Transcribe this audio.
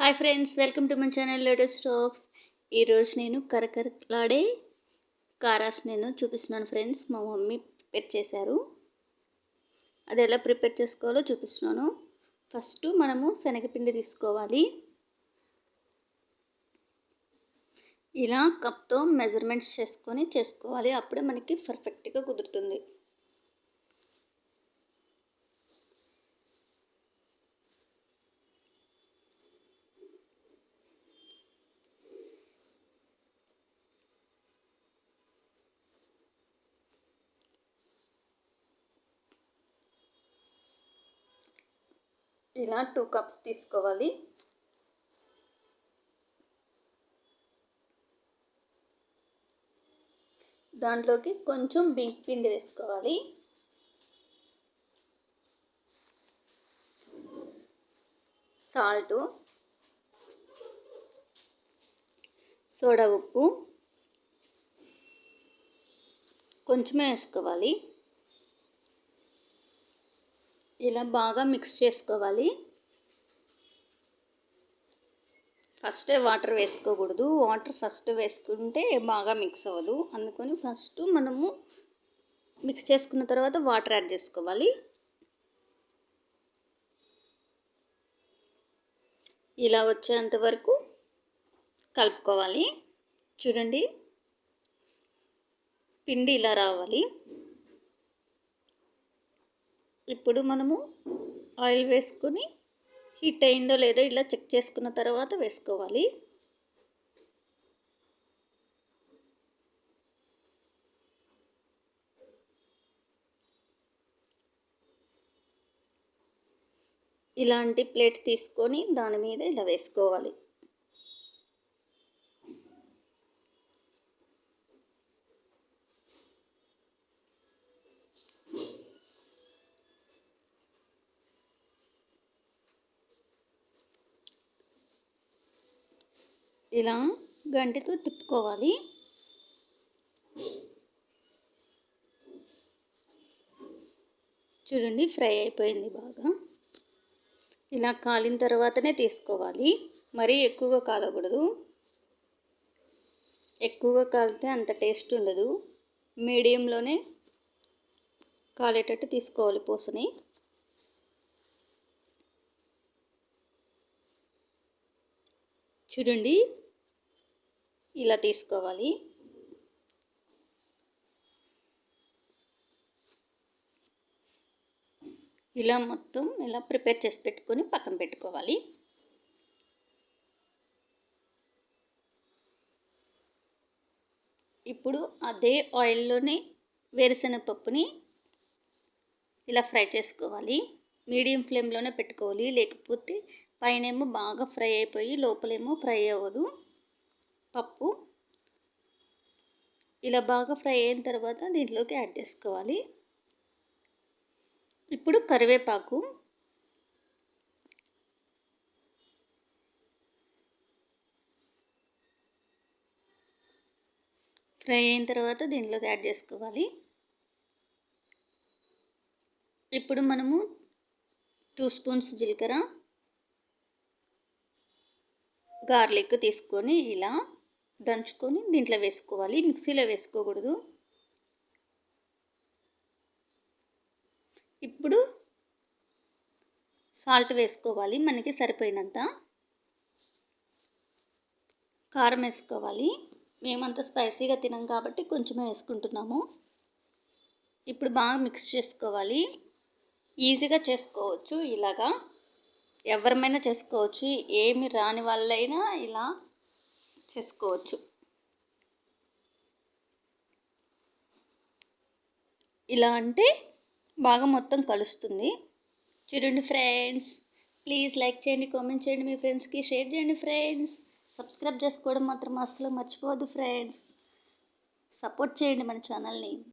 Hi friends welcome to my channel latest snacks ఈరోజు నేను కరకరలాడే కారాస్ నేను చూపిస్తున్నాను ఫ్రెండ్స్. మా మమ్మీ ప్రిపేర్ చేశారు. అది ఎలా ప్రిపేర్ చేసుకోవాలో చూపిస్తున్నాను. ఫస్ట్ మనము శనగపిండి తీసుకోవాలి. ఇలా కప్తో మెజర్మెంట్స్ చేసుకొని చేసుకోవాలి. అప్పుడే మనకి పర్ఫెక్ట్గా కుదురుతుంది. ఇలా టూ కప్స్ తీసుకోవాలి. దాంట్లోకి కొంచెం బింక్ పిండి వేసుకోవాలి. సాల్టు సోడా ఉప్పు కొంచెమే వేసుకోవాలి. ఇలా బాగా మిక్స్ చేసుకోవాలి. ఫస్ట్ వాటర్ వేసుకోకూడదు. వాటర్ ఫస్ట్ వేసుకుంటే బాగా మిక్స్ అవ్వదు. అందుకని ఫస్ట్ మనము మిక్స్ చేసుకున్న తర్వాత వాటర్ యాడ్ చేసుకోవాలి. ఇలా వచ్చేంత వరకు కలుపుకోవాలి. చూడండి. పిండి ఇలా రావాలి. ఇప్పుడు మనము ఆయిల్ వేసుకొని హీట్ అయిందో లేదో ఇలా చెక్ చేసుకున్న తర్వాత వేసుకోవాలి. ఇలాంటి ప్లేట్ తీసుకొని దాని మీద ఇలా వేసుకోవాలి. ఇలా గంటితో తిప్పుకోవాలి. చూడండి ఫ్రై అయిపోయింది బాగా. ఇలా కాలిన తర్వాతనే తీసుకోవాలి. మరీ ఎక్కువగా కాలకూడదు. ఎక్కువగా కాలితే అంత టేస్ట్ ఉండదు. మీడియంలోనే కాలేటట్టు తీసుకోవాలి పూసని. చూడండి ఇలా తీసుకోవాలి. ఇలా మొత్తం ఇలా ప్రిపేర్ చేసి పెట్టుకొని పక్కన పెట్టుకోవాలి. ఇప్పుడు అదే ఆయిల్లోనే వేరుశనగ పప్పుని ఇలా ఫ్రై చేసుకోవాలి. మీడియం ఫ్లేమ్లోనే పెట్టుకోవాలి. లేకపోతే పైనేమో బాగా ఫ్రై అయిపోయి లోపలేమో ఫ్రై అవ్వదు. పప్పు. ఇలా బాగా ఫ్రై అయిన తర్వాత దీంట్లోకి యాడ్ చేసుకోవాలి. ఇప్పుడు కరివేపాకు. ఫ్రై అయిన తర్వాత దీంట్లోకి యాడ్ చేసుకోవాలి. ఇప్పుడు మనము టూ స్పూన్స్ జీలకర్ర గార్లిక్ తీసుకొని ఇలా దంచుకొని దీంట్లో వేసుకోవాలి. మిక్సీలో వేసుకోకూడదు. ఇప్పుడు సాల్ట్ వేసుకోవాలి. మనకి సరిపోయినంత. కారం వేసుకోవాలి. మేమంత స్పైసీగా తినాం కాబట్టి కొంచెమే వేసుకుంటున్నాము. ఇప్పుడు బాగా మిక్స్ చేసుకోవాలి. ఈజీగా చేసుకోవచ్చు ఇలాగా. ఎవరమైనా చేసుకోవచ్చు. ఏమి రాని వాళ్ళైనా ఇలా చేసుకోవచ్చు. ఇలా అంటే బాగా మొత్తం కలుస్తుంది. చూడండి ఫ్రెండ్స్ ప్లీజ్ లైక్ చేయండి కామెంట్ చేయండి మీ ఫ్రెండ్స్కి షేర్ చేయండి ఫ్రెండ్స్. సబ్స్క్రైబ్ చేసుకోవడం మాత్రం అస్సలు మర్చిపోవద్దు ఫ్రెండ్స్. సపోర్ట్ చేయండి మన ఛానల్ని.